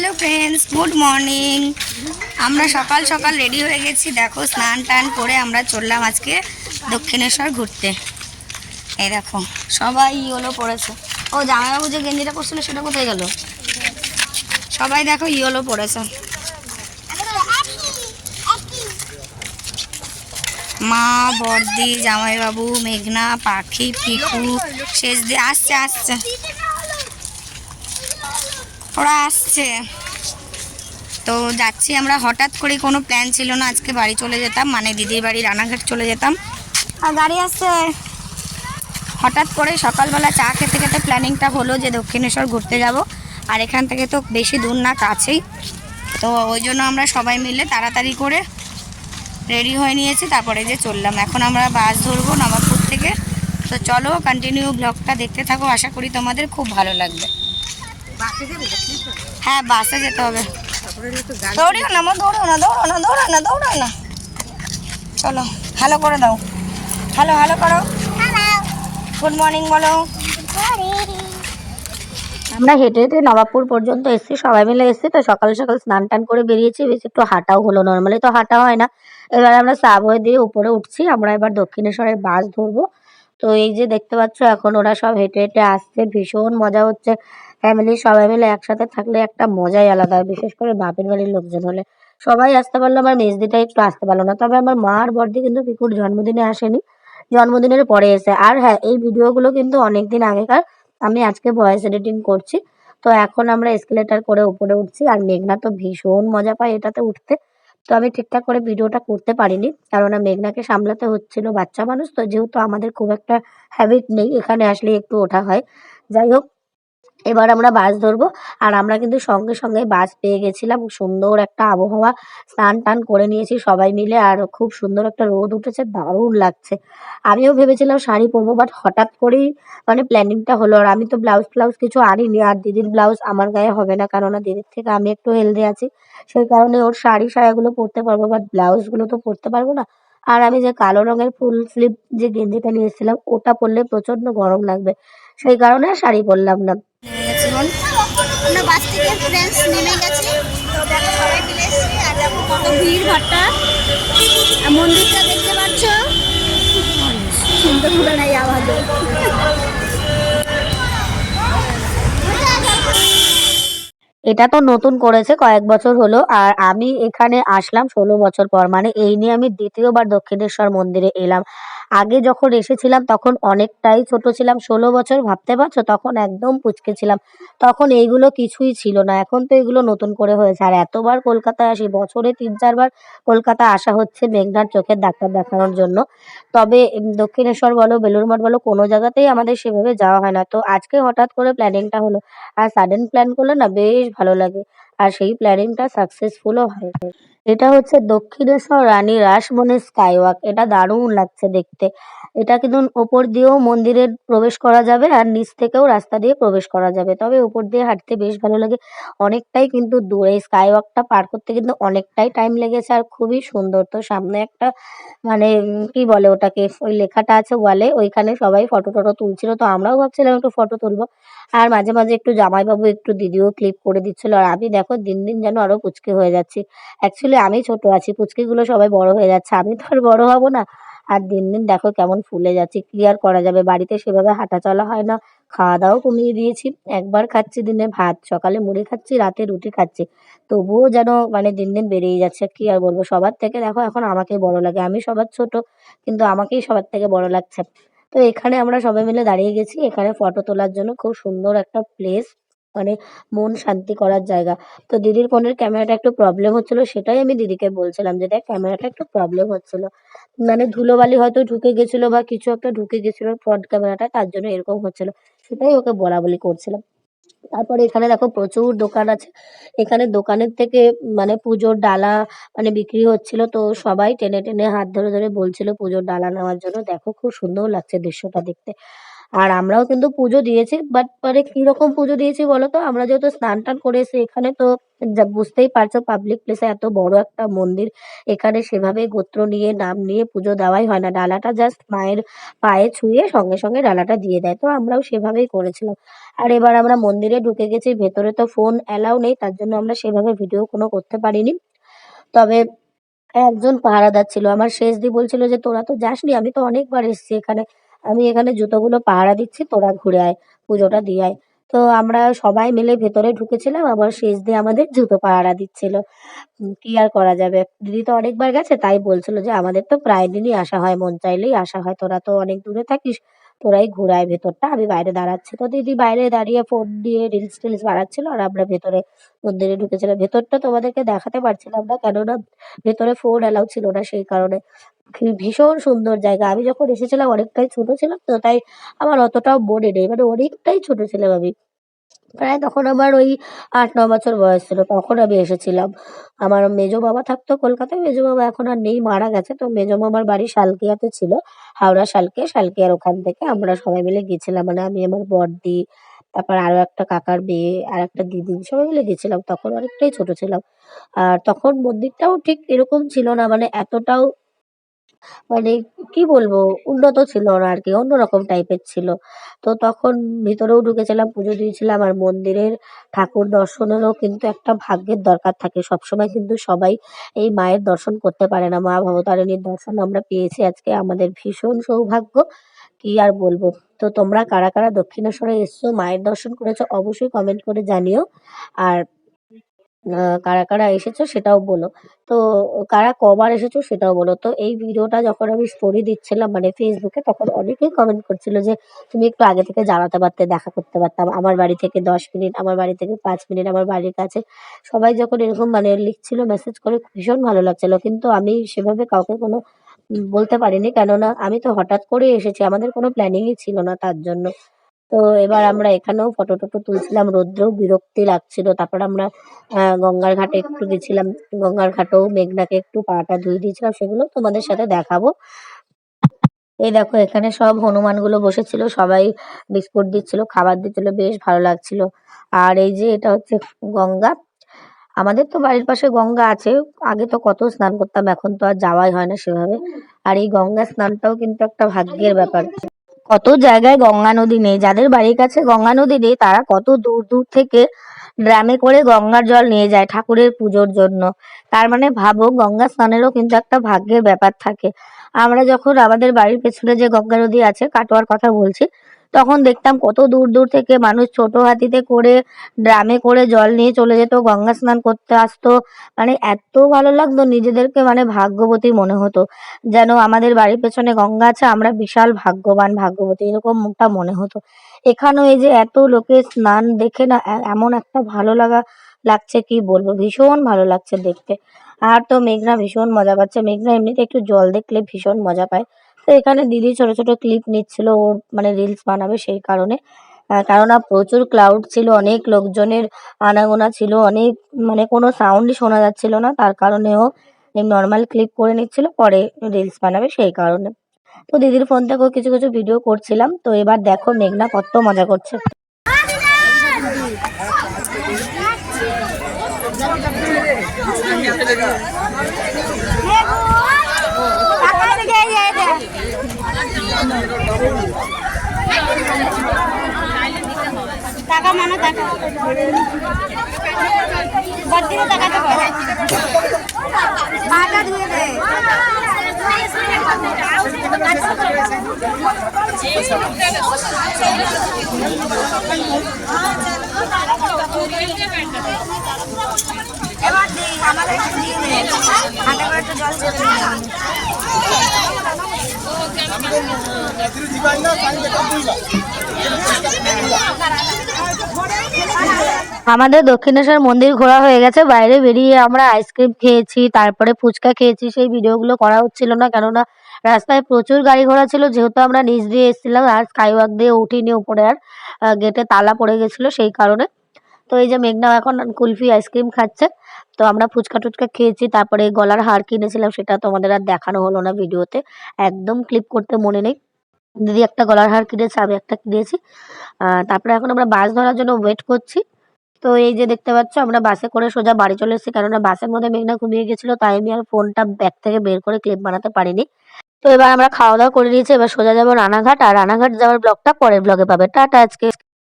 Hello friends good morning আমরা সকাল সকাল রেডি হয়ে গেছি। দেখো, স্নান টান করে আমরা চললাম আজকে দক্ষিণেশ্বর ঘুরতে। এই দেখো, সবাই ইয়েলো পড়েছে। ও, জামাইবাবু যে গেঞ্জিটা পরছিল সেটা কোথায় গেল? সবাই দেখো ইয়েলো পড়েছে। মা, বর্দি, জামাইবাবু, মেঘনা, পাখি, পিকু, শেষ দিয়ে আসছে আসছে। ওরা আসছে। তো যাচ্ছি আমরা। হঠাৎ করে কোনো প্ল্যান ছিল না, আজকে বাড়ি চলে যেতাম মানে দিদির বাড়ি রানাঘাট চলে যেতাম। আর গাড়ি আসছে। হঠাৎ করে সকালবেলা চা খেতে খেতে প্ল্যানিংটা হলো যে দক্ষিণেশ্বর ঘুরতে যাব। আর এখান থেকে তো বেশি দূর না, কাছেই। তো ওই জন্য আমরা সবাই মিলে তাড়াতাড়ি করে রেডি হয়ে নিয়েছি, তারপরে যে চললাম। এখন আমরা বাস ধরবো নবাবপুর থেকে। তো চলো কন্টিনিউ ব্লগটা দেখতে থাকো। আশা করি তোমাদের খুব ভালো লাগবে। হ্যাঁ বাসে যেতে হবে। দৌড়িও না মা দৌড়ো না দৌড়ো না দৌড়ো না দৌড়ো না। চলো হ্যালো করে দাও। হ্যালো হ্যালো করো। গুড মর্নিং বলো। আমরা হেঁটে হেঁটে নবাবপুর পর্যন্ত এসেছি সবাই মিলে এসেছি তো সকাল সকাল স্নান টান করে বেরিয়েছি বেশ একটু হাঁটাও হলো। নর্মালি তো হাঁটা হয় না। এবার আমরা সাবওয়ে দিয়ে উপরে উঠছি আমরা এবার দক্ষিণেশ্বরের বাস ধরবো। তো এই যে দেখতে পাচ্ছ এখন ওরা সব হেঁটে হেঁটে আসছে ভীষণ মজা হচ্ছে। ফ্যামিলি সবাই মিলে একসাথে থাকলে একটা মজাই আলাদা বিশেষ করে বাপের বাড়ির লোকজন হলে। সবাই আসতে পারল আমার মেজদিটা একটু আসতে পারল না, তবে আমার মা আর বর্দি কিন্তু পিকুর জন্মদিনে আসেনি, জন্মদিনের পরে এসে। আর হ্যাঁ এই ভিডিওগুলো কিন্তু অনেকদিন আগেকার, আমি আজকে ভয়েস এডিটিং করছি। তো এখন আমরা এসকেলেটার করে উপরে উঠছি, আর মেঘনা তো ভীষণ মজা পায় এটাতে উঠতে। তো আমি ঠিকঠাক করে ভিডিওটা করতে পারিনি কারণ মেঘনাকে সামলাতে হচ্ছিল বাচ্চা মানুষ, তো যেহেতু আমাদের খুব একটা হ্যাবিট নেই, এখানে আসলে একটু ওঠা হয়। যাই হোক এবার আমরা বাস ধরবো। আর আমরা কিন্তু সঙ্গে সঙ্গে বাস পেয়ে গেছিলাম। সুন্দর একটা আবহাওয়া, স্নান টান করে নিয়েছি সবাই মিলে। আর খুব সুন্দর একটা রোদ উঠেছে, দারুণ লাগছে। আমিও ভেবেছিলাম শাড়ি পরবো বাট হঠাৎ করেই মানে প্ল্যানিংটা হলো। আর আমি তো ব্লাউজ ফ্লাউজ কিছু আনিনি। আর দিদির ব্লাউজ আমার গায়ে হবে না, কেননা দিদির থেকে আমি একটু হেলদি আছি। সেই কারণে ওর শাড়ি সায়াগুলো পরতে পারব বাট ব্লাউজগুলো তো পরতে পারব না। আর আমি যে কালো রঙের ফুল স্লিভ যে গেঞ্জিটা নিয়ে এসেছিলাম, ওটা পরলে প্রচণ্ড গরম লাগবে। সেই কারণে শাড়ি পরলাম না। আমরা বাস থেকে ফ্রেন্ডস নেমে গেছি। তো দেখো সবাই মিলে আর দেখো কত ভিড় আর মন্দিরটা দেখতে পাচ্ছ? নাই এটা তো নতুন করেছে, কয়েক বছর হলো, আর আমি এখানে আসলাম ষোলো বছর পর। মানে এই নিয়ে আমি দ্বিতীয়বার দক্ষিণেশ্বর মন্দিরে এলাম। আগে যখন এসেছিলাম তখন অনেকটাই ছোট ছিলাম, ষোলো বছর, ভাবতে পারছ? তখন একদম পুচকে ছিলাম। তখন এইগুলো কিছুই ছিল না। এখন তো এগুলো নতুন করে হয়েছে। আর এতবার কলকাতায় আসি, বছরে তিন, চারবার কলকাতা আসা হচ্ছে মেঘনার চোখের ডাক্তার দেখানোর জন্য। তবে দক্ষিণেশ্বর বলো, বেলুড় মঠ বলো, কোনো জায়গাতেই আমাদের সেভাবে যাওয়া হয় না। তো আজকে হঠাৎ করে প্ল্যানিংটা হলো। আর সাডেন প্ল্যান করলে না বেশ ভালো লাগে। আর সেই প্ল্যানিংটা সাকসেসফুলও হয়। এটা হচ্ছে দক্ষিণেশ্বর রানী রাসমণির স্কাই ওয়াক এটা দারুণ লাগছে দেখতে। এটা কিন্তু ওপর দিয়েও মন্দিরে প্রবেশ করা যাবে আর নিচ থেকেও রাস্তা দিয়ে প্রবেশ করা যাবে। তবে উপর দিয়ে হাঁটতে বেশ ভালো লাগে। অনেকটাই কিন্তু দূরে। স্কাই ওয়াকটা পার করতে কিন্তু অনেকটাই টাইম লেগেছে আর খুবই সুন্দর। তো সামনে একটা মানে কি বলে ওটাকে? ওই লেখাটা আছে ওয়ালে ওইখানে সবাই ফটো টটো তুলছিল। তো আমরাও ভাবছিলাম একটু ফটো তুলবো। আর মাঝে মাঝে একটু জামাইবাবু একটু দিদিও ক্লিপ করে দিচ্ছিল। আর আমি দেখো দিন দিন যেন আরও পুচকে হয়ে যাচ্ছি। অ্যাকচুয়ালি আমি ছোট আছি, পুচকিগুলো সবাই বড় হয়ে যাচ্ছে। আমি তো আর বড় হব না। আর দিন দিন দেখো কেমন ফুলে যাচ্ছে, কি আর করা যাবে? বাড়িতে সেভাবে হাঁটা চলা হয় না। খাওয়া দাওয়াও কমিয়ে দিয়েছি। একবার খাচ্ছি দিনে ভাত, সকালে মুড়ি খাচ্ছি, রাতে রুটি খাচ্ছি। তবুও যেন মানে দিন দিন বেড়েই যাচ্ছে, কি আর বলব? সবার থেকে দেখো এখন আমাকে বড় লাগে। আমি সবার ছোট, কিন্তু আমাকেই সবার থেকে বড় লাগছে। তো এখানে আমরা সবাই মিলে দাঁড়িয়ে গেছি। এখানে ফটো তোলার জন্য খুব সুন্দর একটা প্লেস মানে মন শান্তি করার জায়গা। তো দিদির ফোনের ক্যামেরাটা একটু প্রবলেম হচ্ছিল, সেটাই আমি দিদিকে বলছিলাম যে, দেখ, ক্যামেরাটা একটু প্রবলেম হচ্ছিল। মানে ধুলোবালি হয়তো ঢুকে গেছিল বা কিছু একটা ঢুকে গেছিল ফ্রন্ট ক্যামেরাটা, তার জন্য এরকম হচ্ছিল। সেটাই ওকে বলা বলি করছিলাম। তারপরে এখানে দেখো প্রচুর দোকান আছে। এখানে দোকানের থেকে মানে পুজোর ডালা মানে বিক্রি হচ্ছিল। তো সবাই টেনে টেনে হাত ধরে ধরে বলছিল পুজোর ডালা নেওয়ার জন্য। দেখো খুব সুন্দর লাগছে দৃশ্যটা দেখতে। আর আমরাও কিন্তু পুজো দিয়েছি বাট মানে কীরকম পুজো দিয়েছি বলতো? আমরা যেহেতু স্নান টান করে এসে এখানে তো বুঝতেই পারছ পাবলিক প্লেসে এত বড় একটা মন্দির, এখানে সেভাবে গোত্র নিয়ে, নাম নিয়ে পুজো দেওয়াই হয় না। ডালাটা জাস্ট মায়ের পায়ে ছুঁয়ে সঙ্গে সঙ্গে ডালাটা দিয়ে দেয়, তো আমরাও সেভাবেই করেছিলাম। আর এবার আমরা মন্দিরে ঢুকে গেছি, ভেতরে তো ফোন অ্যালাউ নেই, তার জন্য আমরা সেভাবে ভিডিও কোনো করতে পারিনি। তবে একজন পাহারাদার ছিল, আমার শেষদি বলছিল যে, তোরা তো যাসনি, আমি তো অনেকবার এসেছি এখানে। আমি এখানে জুতোগুলো পাহারা দিচ্ছি, তোরা ঘুরে আয়, পুজোটা দিয়ে আয়। তো আমরা সবাই মিলে ভেতরে ঢুকেছিলাম, আবার শেষ দিয়ে আমাদের জুতো পাহারা দিচ্ছিল। কি আর করা যাবে? দিদি তো অনেকবার গেছে, তাই বলছিল যে আমাদের তো প্রায় দিনই আসা হয়, মন চাইলেই আসা হয়। তোরা তো অনেক দূরে থাকিস তোরাই ঘুরায় ভেতরটা, আমি বাইরে দাঁড়াচ্ছি। তো দিদি বাইরে দাঁড়িয়ে ফোন দিয়ে রিলস টিলস বাড়াচ্ছিল আর আমরা ভেতরে মন্দিরে ঢুকেছিলাম। ভেতরটা তোমাদেরকে দেখাতে পারছিলাম না, কেননা ভেতরে ফোন অ্যালাউ ছিল না সেই কারণে। ভীষণ সুন্দর জায়গা। আমি যখন এসেছিলাম, অনেকটাই ছোট ছিলাম তো, তাই আমার অতটাও মনে নেই। মানে অনেকটাই ছোট ছিলাম আমি। প্রায় তখন আমার ওই আট, ন বছর বয়স ছিল, তখন আমি এসেছিলাম। আমার মেজো বাবা থাকতো কলকাতায়, মেজো বাবা এখন আর নেই, মারা গেছে। তো মেজো মামার বাড়ি শালকিয়াতে ছিল, হাওড়া শালকিয়া শালকিয়ার ওখান থেকে আমরা সবাই মিলে গেছিলাম। মানে আমি, আমার বড়দি, তারপর আরও একটা কাকার মেয়ে, আর একটা দিদি, সবাই মিলে গেছিলাম। তখন অনেকটাই ছোট ছিলাম। আর তখন মন্দিরটাও ঠিক এরকম ছিল না মানে এতটাও মানে কি বলব, উন্নত ছিল না আর কি অন্যরকম টাইপের ছিল। তো তখন ভিতরেও ঢুকেছিলাম, পুজো দিয়েছিলাম, আর মন্দিরের ঠাকুর দর্শনেরও কিন্তু একটা ভাগ্যের দরকার থাকে। সবসময় কিন্তু সবাই এই মায়ের দর্শন করতে পারে না। মা ভবতারিণীর দর্শন আমরা পেয়েছি আজকে, আমাদের ভীষণ সৌভাগ্য, কি আর বলব। তো তোমরা কারা কারা দক্ষিণেশ্বরে এসছো, মায়ের দর্শন করেছ, অবশ্যই কমেন্ট করে জানিও। আর কারা কারা এসেছ সেটাও বলো। তো কারা কবার এসেছ সেটাও বলো। তো এই ভিডিওটা যখন আমি স্টোরি দিচ্ছিলাম মানে ফেসবুকে তখন অনেকেই কমেন্ট করছিল যে, তুমি একটু আগে থেকে জানাতে পারতে, দেখা করতে পারতাম। আমার বাড়ি থেকে দশ মিনিট, আমার বাড়ি থেকে পাঁচ মিনিট, আমার বাড়ির কাছে। সবাই যখন এরকম মানে লিখছিল মেসেজ করে, ভীষণ ভালো লাগছিল। কিন্তু আমি সেভাবে কাউকে কোনো বলতে পারিনি। কেননা, আমি তো হঠাৎ করে এসেছি। আমাদের কোনো প্ল্যানিংই ছিল না তার জন্য। তো এবার আমরা এখানেও ফটো টটো তুলছিলাম। রৌদ্রেও বিরক্তি লাগছিল। তারপর আমরা আহ, গঙ্গার ঘাটে একটু গেছিলাম। গঙ্গার ঘাটেও মেঘনাকে একটু পাটা ধুয়ে দিয়েছিলাম সেগুলো তোমাদের সাথে দেখাবো। এই দেখো এখানে সব হনুমানগুলো বসেছিল সবাই বিস্কুট দিচ্ছিল খাবার দিচ্ছিল বেশ ভালো লাগছিল। আর এই যে এটা হচ্ছে গঙ্গা। আমাদের তো বাড়ির পাশে গঙ্গা আছে আগে তো কত স্নান করতাম এখন তো আর যাওয়াই হয় না সেভাবে। আর এই গঙ্গা স্নানটাও কিন্তু একটা ভাগ্যের ব্যাপার। কত জায়গায় গঙ্গা নদী নেই। যাদের বাড়ির কাছে গঙ্গা নদী নেই, তারা কত দূর দূর থেকে ড্রামে করে গঙ্গার জল নিয়ে যায় ঠাকুরের পুজোর জন্য। তার মানে ভাবো, গঙ্গা স্নানেরও কিন্তু একটা ভাগ্যের ব্যাপার থাকে। আমরা যখন আমাদের বাড়ির পেছনে যে গঙ্গা নদী আছে, কাটোয়ার কথা বলছি তখন দেখতাম কত দূর দূর থেকে মানুষ ছোট হাতিতে করে ড্রামে করে জল নিয়ে চলে যেত, গঙ্গা স্নান করতে আসতো। মানে এত ভালো লাগতো, নিজেদেরকে মানে ভাগ্যবতী মনে হতো। যেন আমাদের বাড়ির পেছনে গঙ্গা আছে, আমরা বিশাল ভাগ্যবান ভাগ্যবতী এরকমটা মনে হতো। এখানেও এই যে এত লোকে স্নান দেখে না এমন একটা ভালো লাগা লাগছে, কি বলব? ভীষণ ভালো লাগছে দেখতে। আর তো মেঘনা ভীষণ মজা পাচ্ছে। মেঘনা এমনিতে একটু জল দেখলে ভীষণ মজা পায়। তো এখানে দিদি ছোট ছোট ক্লিপ নিচ্ছিল ওর মানে রিলস বানাবে সেই কারণে। কেননা প্রচুর ক্লাউড ছিল, অনেক লোকজনের আনাগোনা ছিল, অনেক মানে কোনো সাউন্ডই শোনা যাচ্ছিল না, তার কারণেও নর্মাল ক্লিপ করে নিচ্ছিল, পরে রিলস বানাবে সেই কারণে। তো দিদির ফোন থেকেও কিছু কিছু ভিডিও করছিলাম, তো এবার দেখো মেঘনা কত মজা করছে। টাকা মানে টাকা। আমাদের দিয়ে জল চেপে আমাদের দক্ষিণেশ্বর মন্দির ঘোরা হয়ে গেছে, বাইরে বেরিয়ে আমরা আইসক্রিম খেয়েছি, তারপরে ফুচকা খেয়েছি, সেই ভিডিওগুলো করা হচ্ছিল না, কেননা রাস্তায় প্রচুর গাড়ি ঘোড়া ছিল, যেহেতু আমরা নিচ দিয়ে এসেছিলাম, আর স্কাইওয়াক দিয়ে উঠিনি, উপরে আর গেটে তালা পড়ে গেছিল সেই কারণে। তো এই যে মেঘনাও এখন কুলফি আইসক্রিম খাচ্ছে, তো আমরা ফুচকা টুচকা খেয়েছি, তারপরে গলার হার কিনেছিলাম, সেটা তোমাদের আর দেখানো হলো না ভিডিওতে, একদম ক্লিপ করতে মনে নেই। দিদি একটা গলার হার কিনেছে, আমি একটা কিনেছি। তারপরে এখন আমরা বাস ধরার জন্য ওয়েট করছি। তো এই যে দেখতে পাচ্ছ, আমরা বাসে করে সোজা বাড়ি চলে এসেছি, কেননা বাসের মধ্যে মেঘনা ঘুমিয়ে গেছিল, তাই আমি আর ফোনটা ব্যাগ থেকে বের করে ক্লিপ বানাতে পারিনি। তো এবার আমরা খাওয়া দাওয়া করে নিয়েছি, এবার সোজা যাব রানাঘাট, আর রানাঘাট যাওয়ার ব্লগটা পরের ব্লগে পাবে। টাটা, আজকে